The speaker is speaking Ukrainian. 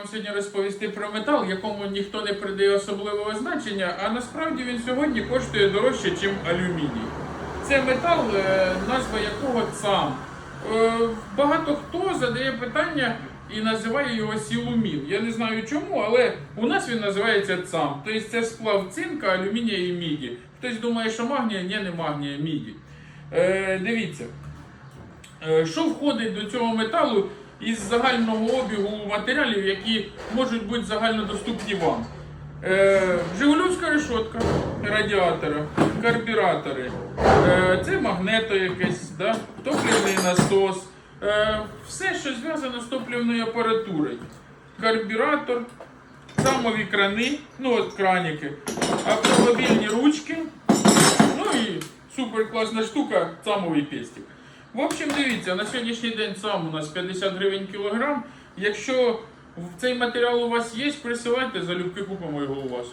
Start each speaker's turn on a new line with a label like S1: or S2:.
S1: вам сьогодні розповісти про метал, якому ніхто не придає особливого значення, а насправді він сьогодні коштує дорожче, ніж алюміній. Це метал, е, назва якого ЦАМ. Е, Багато хто задає питання і називає його сілумін. Я не знаю чому, але у нас він називається ЦАМ. Тобто це сплав цинка, алюмінія і міді. Хтось думає, що магнія, ні, не магнія, міді. Е, дивіться. Що входить до цього металу із загального обігу матеріалів, які можуть бути загальнодоступні вам? Е, Жигульовська решетка радіатора, карбюратори, е, це магнето якесь, да? топливний насос, е, все, що зв'язано з топливною апаратурою. Карбюратор, самові крани, ну от краніки, автомобільні ручки, ну і супер класна штука, самовий пестик. В общем, дивіться, на сьогоднішній день сам у нас 50 гривень кілограм. Якщо цей матеріал у вас є, присилайте, залюбки купимо його у вас.